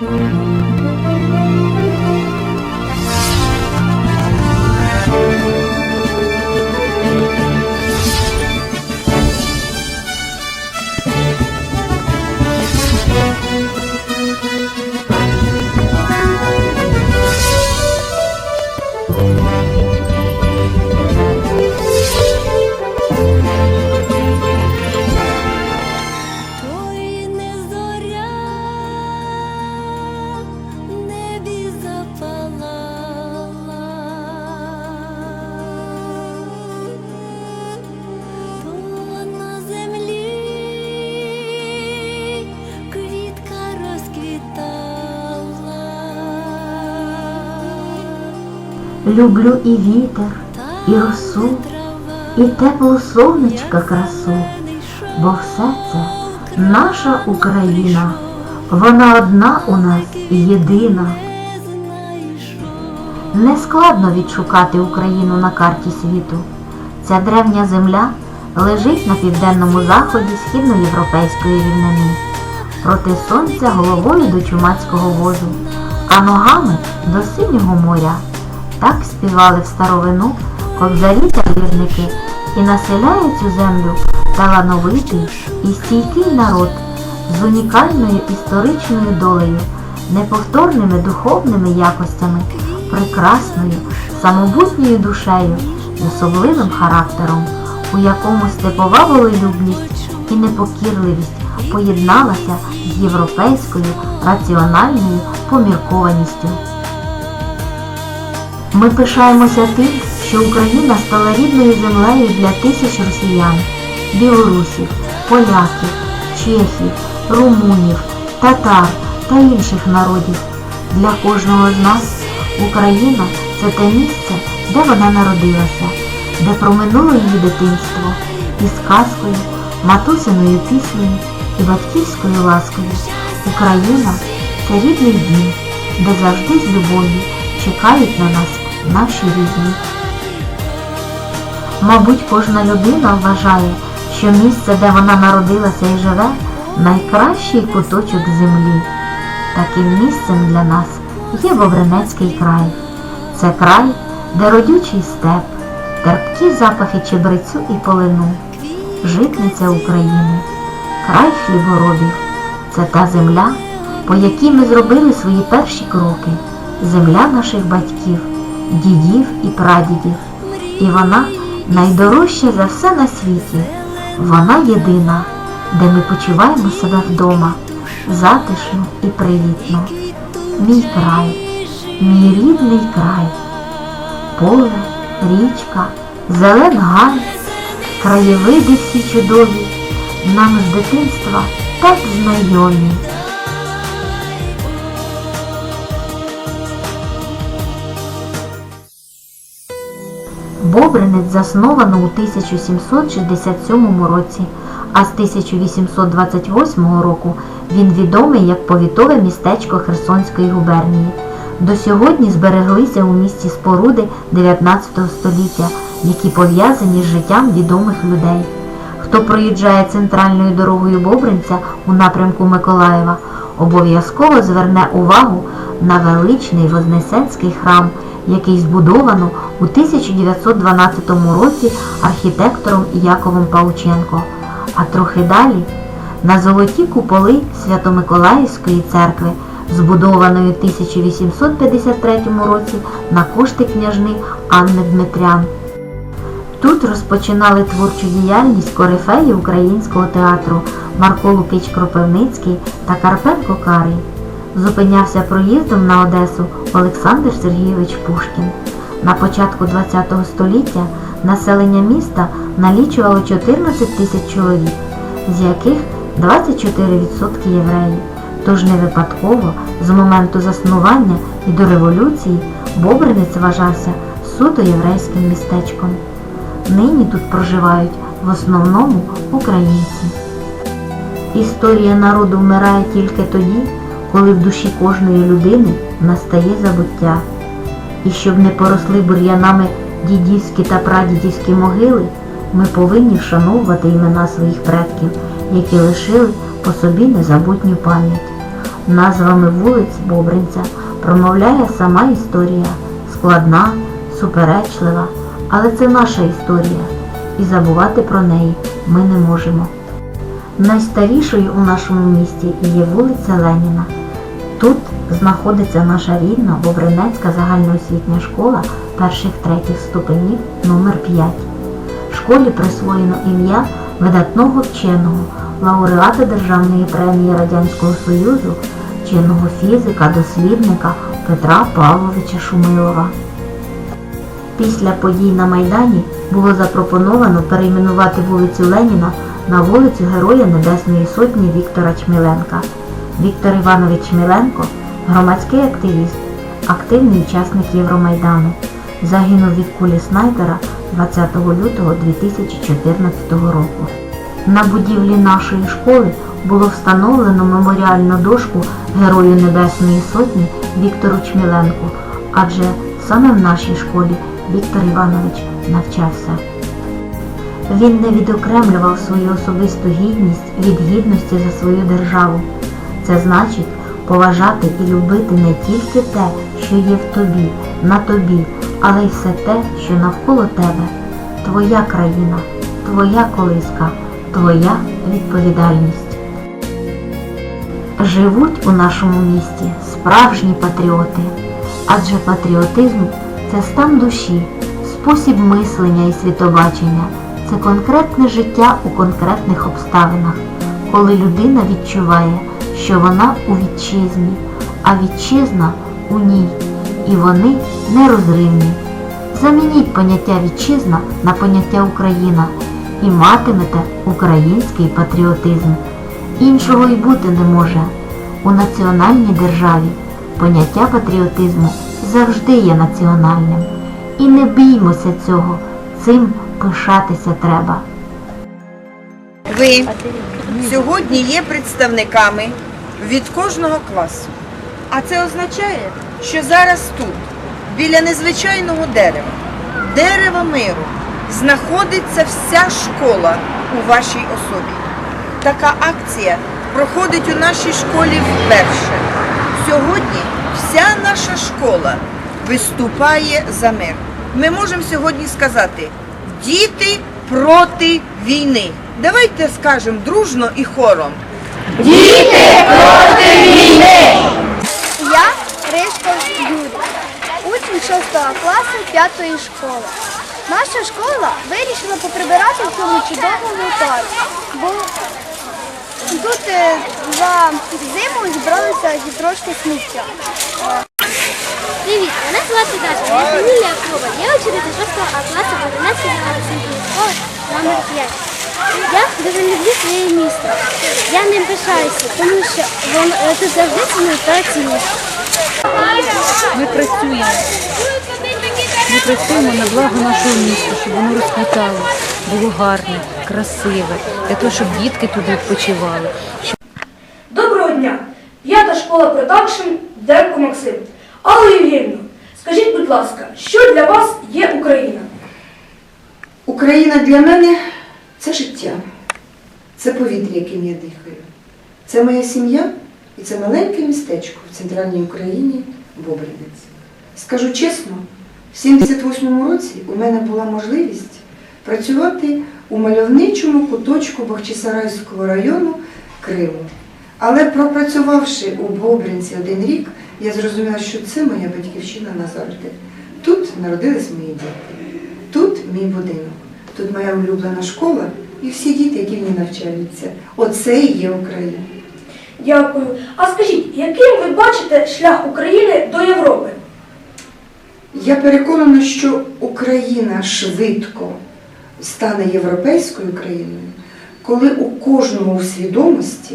Música Люблю і вітер, і росу, і теплу сонечка красу, бо все це наша Україна, вона одна у нас і єдина. Нескладно відшукати Україну на карті світу. Ця древня земля лежить на південному заході східноєвропейської рівнини, проти сонця головою до чумацького возу, а ногами до синього моря. Так співали в старовину кобзарі та вірники, і населяє цю землю талановитий і стійкий народ з унікальною історичною долею, неповторними духовними якостями, прекрасною, самобутньою душею особливим характером, у якому степова волелюбність і непокірливість поєдналася з європейською раціональною поміркованістю. Ми пишаємося тим, що Україна стала рідною землею для тисяч росіян, білорусів, поляків, чехів, румунів, татар та інших народів. Для кожного з нас Україна це те місце, де вона народилася, де проминуло її дитинство із казкою, матусиною піснею і батьківською ласкою. Україна це рідний дім, де завжди з любов'ю чекають на нас наші рідні. Мабуть, кожна людина вважає, що місце, де вона народилася і живе, найкращий куточок землі. Таким місцем для нас є Вовринецький край. Це край, де родючий степ, терпкі запахи чебрецю і полину, житниця України, край хліборобів. Це та земля, по якій ми зробили свої перші кроки, земля наших батьків, дідів і прадідів. І вона найдорожча за все на світі. Вона єдина, де ми почуваємо себе вдома, затишно і привітно. Мій край, мій рідний край, поле, річка, зелен гай, краєвиди всі чудові, нам з дитинства так знайомі. Бобринець засновано у 1767 році, а з 1828 року він відомий як повітове містечко Херсонської губернії. До сьогодні збереглися у місті споруди 19 століття, які пов'язані з життям відомих людей. Хто проїжджає центральною дорогою Бобринця у напрямку Миколаєва, обов'язково зверне увагу на величний Вознесенський храм, який збудовано у 1912 році архітектором Яковом Паученко. А трохи далі на золоті куполи Свято-Миколаївської церкви, збудованої в 1853 році на кошти княжни Анни Дмитрян. Тут розпочинали творчу діяльність корифеї українського театру Марко Лукич Кропивницький та Карпенко Карий. Зупинявся проїздом на Одесу Олександр Сергійович Пушкін. На початку ХХ століття населення міста налічувало 14 тисяч чоловік, з яких 24% євреї. Тож не випадково з моменту заснування і до революції Бобринець вважався суто єврейським містечком. Нині тут проживають в основному українці. Історія народу вмирає тільки тоді, коли в душі кожної людини настає забуття. І щоб не поросли бур'янами дідівські та прадідівські могили, ми повинні вшановувати імена своїх предків, які лишили по собі незабутню пам'ять. Назвами вулиць Бобринця промовляє сама історія, складна, суперечлива, але це наша історія, і забувати про неї ми не можемо. Найстарішою у нашому місті є вулиця Леніна. Тут знаходиться наша рідна Бобринецька загальноосвітня школа перших третіх ступенів номер 5 Школі присвоєно ім'я видатного вченого, лауреата Державної премії Радянського Союзу, вченого фізика, дослідника Петра Павловича Шумилова. Після подій на Майдані було запропоновано перейменувати вулицю Леніна на вулицю Героя Небесної Сотні Віктора Чміленка. Віктор Іванович Чміленко – громадський активіст, активний учасник Євромайдану. Загинув від кулі снайпера 20 лютого 2014 року. На будівлі нашої школи було встановлено меморіальну дошку Герою Небесної Сотні Віктору Чміленку, адже саме в нашій школі Віктор Іванович навчався. Він не відокремлював свою особисту гідність від гідності за свою державу. Це значить поважати і любити не тільки те, що є в тобі, на тобі, але й все те, що навколо тебе. Твоя країна, твоя колиска, твоя відповідальність. Живуть у нашому місті справжні патріоти, адже патріотизм це стан душі, спосіб мислення і світобачення, це конкретне життя у конкретних обставинах, коли людина відчуває, що вона у вітчизні, а вітчизна у ній, і вони нерозривні. Замініть поняття вітчизна на поняття Україна і матимете український патріотизм. Іншого й бути не може. У національній державі поняття патріотизму завжди є національним. І не біймося цього, цим пишатися треба. Ви сьогодні є представниками від кожного класу. А це означає, що зараз тут, біля незвичайного дерева, дерева миру, знаходиться вся школа у вашій особі. Така акція проходить у нашій школі вперше. Сьогодні вся наша школа виступає за мир. Ми можемо сьогодні сказати діти проти війни. Давайте скажемо дружно і хором. Я Ришко Юрій, учень 6 класу 5 школи. Наша школа вирішила поприбирати в цьому чудовому парку, бо тут е, за зиму зібралося і трошки сміття. Привіт, мене звати Даша, моя фамілія Клуба. Я учениця 6 класу 11 російської школи номер 5. Я дуже люблю своє місто. Я ним пишаюся, тому що воно е, тут завжди та оцінюють. Ми працюємо. Ми працюємо на благо нашого міста, щоб воно розквітало, було гарне, красиве, для того, щоб дітки тут відпочивали. Доброго дня! П'ята школа продакшн Дерко Максим. Алла Євгенівна, скажіть, будь ласка, що для вас є Україна? Україна для мене це життя, це повітря, яким я дихаю. Це моя сім'я і це маленьке містечко в центральній Україні Бобринець. Скажу чесно, в 78-му році у мене була можливість працювати у мальовничому куточку Бахчисарайського району Криму. Але пропрацювавши у Бобринці один рік, я зрозуміла, що це моя батьківщина назавжди. Тут народились мої діти, тут мій будинок, тут моя улюблена школа і всі діти, які в ній навчаються. Оце і є Україна. Дякую. А скажіть, яким ви бачите шлях України до Європи? Я переконана, що Україна швидко стане європейською країною, коли у кожному у свідомості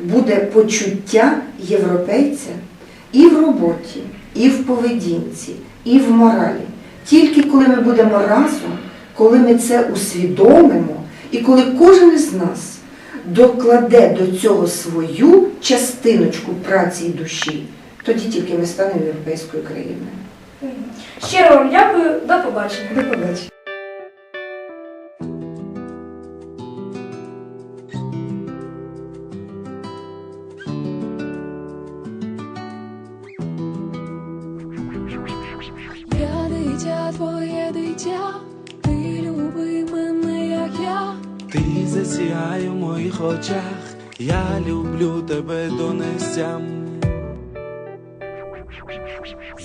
буде почуття європейця і в роботі, і в поведінці, і в моралі. Тільки коли ми будемо разом, коли ми це усвідомимо і коли кожен із нас докладе до цього свою частиночку праці і душі, тоді тільки ми станемо європейською країною. Щиро вам дякую, до побачення. До побачення. Я дитя твоє дитя. Засіяє в моїх очах, я люблю тебе донестям.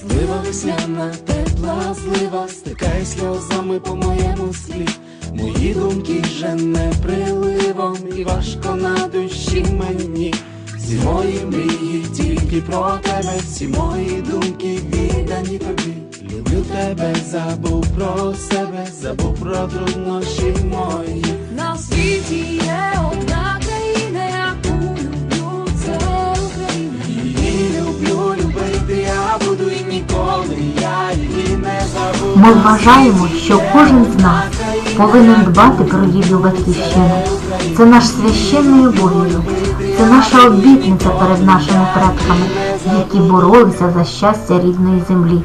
Злива весняна, тепла злива, стикає сльозами по моєму склі. Мої думки вже не приливом, і важко на душі мені. Всі мої мрії тільки про тебе, всі мої думки віддані тобі. Люблю тебе, забув про себе, забув про труднощі мої. На світі є одна країна. Її я буду і ніколи її. Ми вважаємо, що кожен з нас повинен дбати про рідну батьківщину. Це наш священний обов'язок, це наша обітниця перед нашими предками, які боролися за щастя рідної землі.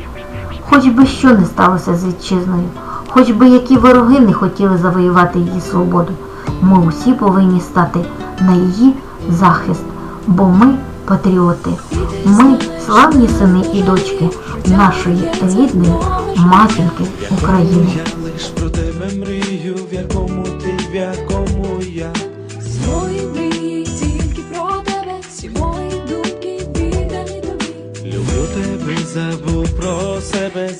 Хоч би що не сталося з вітчизною, хоч би які вороги не хотіли завоювати її свободу, ми усі повинні стати на її захист, бо ми патріоти, ми славні сини і дочки нашої рідної матінки України.